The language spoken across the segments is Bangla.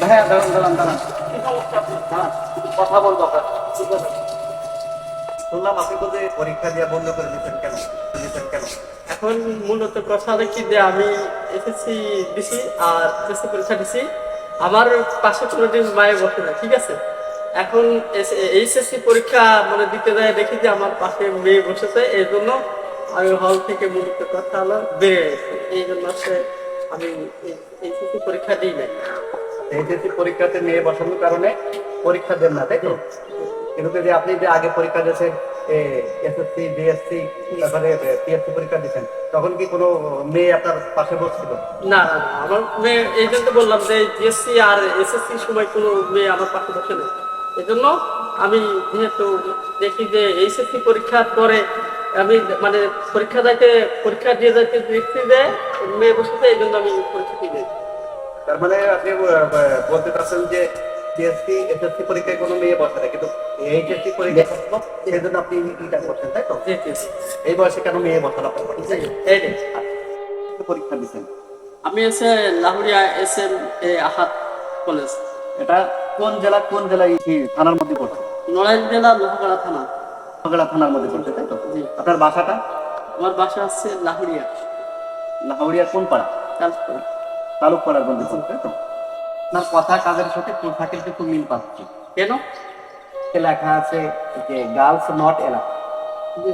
ভাইয়া দাঁড়ান দাঁড়ান দাঁড়ান। দাঁড়ান কথা বলব আপনার ঠিক আছে শুনলাম আপনি বলতে পরীক্ষা দেওয়া বন্ধ করে দিচ্ছেন কেন? দিচ্ছেন কেন? এখন মূলত কথা কি যে আমি এসএসসি দিছি আর এসএসসি পরীক্ষা দিছি আমার পাশে কোনোদিন মায়ে বসে না ঠিক আছে? এখন এইচএসসি পরীক্ষা মানে দিতে যায় দেখি যে আমার পাশে মেয়ে বসেছে এই জন্য আমি হল থেকে মূলত কথা হলো বেড়ে গেছে এই জন্য সে আমি এইচএসসি পরীক্ষা দিই নাই। এইচএসসি পরীক্ষাতে মেয়ে বসানোর কারণে পরীক্ষা দেন না, তাই তো? কিন্তু যে আপনি যে আগে পরীক্ষা দিয়েছেন এসএসসি, বিএসসি, তারপরে পিএসসি পরীক্ষা দিয়েছেন, তখন কি কোনো মেয়ে আপনার পাশে বসছিল? না আমার মেয়ে, এই জন্য বললাম যে আর এসএসসি সময় কোনো মেয়ে আমার পাশে বসে না আমি যেহেতু দেখি যে এইচএসসি পরীক্ষার পরে আমি মানে পরীক্ষা যাইতে, পরীক্ষা দিয়ে যাইতে দেখছি যে মেয়ে বসেছে, এই জন্য আমি পরীক্ষা দিয়ে। তার মানে আপনি বলতে চাচ্ছেন যে পিএসসি এসএসসি পরীক্ষায় কোনো মেয়ে বসে না কিন্তু এইচএসসি পরীক্ষা বসল সেই জন্য আপনি এটা করছেন তাই তো? এই বয়সে কেন মেয়ে এই রে। পরীক্ষা দিচ্ছেন। আমি এসে Lahuria S M A Ahat college. এটা কোন জেলা কোন জেলায় থানার মধ্যে পড়ছে? নড়াইল জেলা লোহাগড়া থানা। থানার মধ্যে পড়ছে তাই তো? আপনার বাসাটা? আমার বাসা হচ্ছে লাহুরিয়া। লাহুরিয়া কোন পাড়া? তালপুরা তালুক পাড়ার তো? আপনার কথা কাজের সাথে পোশাকের কিন্তু মিল পাচ্ছি। কেন? লেখা আছে যে গার্লস নট এলা জি।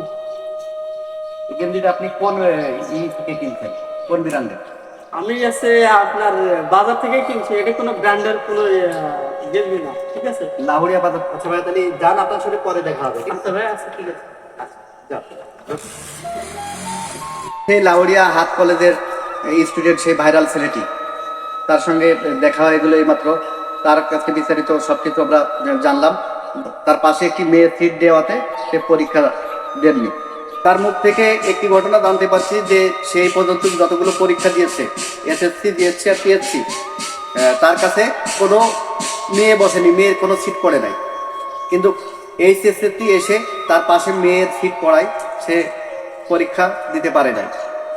এই গেঞ্জিটা আপনি কোন ই থেকে কিনছেন? কোন ব্র্যান্ডের আমি আছে আপনার বাজার থেকে কিনছি এটা কোনো ব্র্যান্ডের কোনো গেঞ্জি না ঠিক আছে? লাহুড়িয়া বাজার আচ্ছা ভাই তাহলে যান আপনার সাথে পরে দেখা হবে আচ্ছা ভাই আচ্ছা ঠিক আছে। সেই লাউরিয়া হাত কলেজের স্টুডেন্ট সেই ভাইরাল ছেলেটি তার সঙ্গে দেখা হয়ে গেলো এইমাত্র তার কাছে বিস্তারিত সব কিছু আমরা জানলাম। তার পাশে একটি মেয়ে সিট দেওয়াতে সে পরীক্ষা দেননি। তার মুখ থেকে একটি ঘটনা জানতে পারছি যে সেই পর্যন্ত যতগুলো পরীক্ষা দিয়েছে এসএসসি দিয়েছে আর পিএসসি তার কাছে কোনো মেয়ে বসেনি, মেয়ের কোনো সিট পড়ে নাই। কিন্তু এইচএসসি এসে তার পাশে মেয়ের সিট পড়ায় সে পরীক্ষা দিতে পারে নাই।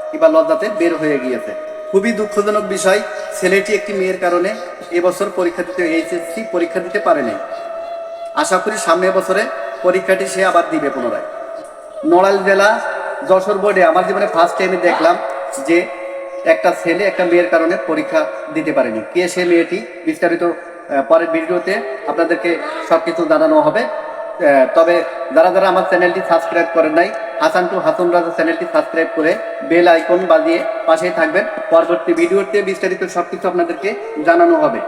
কিংবা লজ্জাতে বের হয়ে গিয়েছে। খুবই দুঃখজনক বিষয়, ছেলেটি একটি মেয়ের কারণে এবছর পরীক্ষা দিতে, এইচএসসি পরীক্ষা দিতে পারে নাই আশা করি সামনের বছরে পরীক্ষাটি সে আবার দিবে পুনরায়। নড়াইল জেলা যশোর বোর্ডে আমার জীবনে ফার্স্ট টাইমে দেখলাম যে একটা ছেলে একটা মেয়ের কারণে পরীক্ষা দিতে পারেনি। কে সে মেয়েটি বিস্তারিত পরের ভিডিওতে আপনাদেরকে সব কিছু জানানো হবে। তবে যারা যারা আমার চ্যানেলটি সাবস্ক্রাইব করেন নাই, হাসান টু হাসান রাজা চ্যানেলটি সাবস্ক্রাইব করে বেল আইকন বাজিয়ে পাশেই থাকবেন। পরবর্তী ভিডিওতে বিস্তারিত সব কিছু আপনাদেরকে জানানো হবে।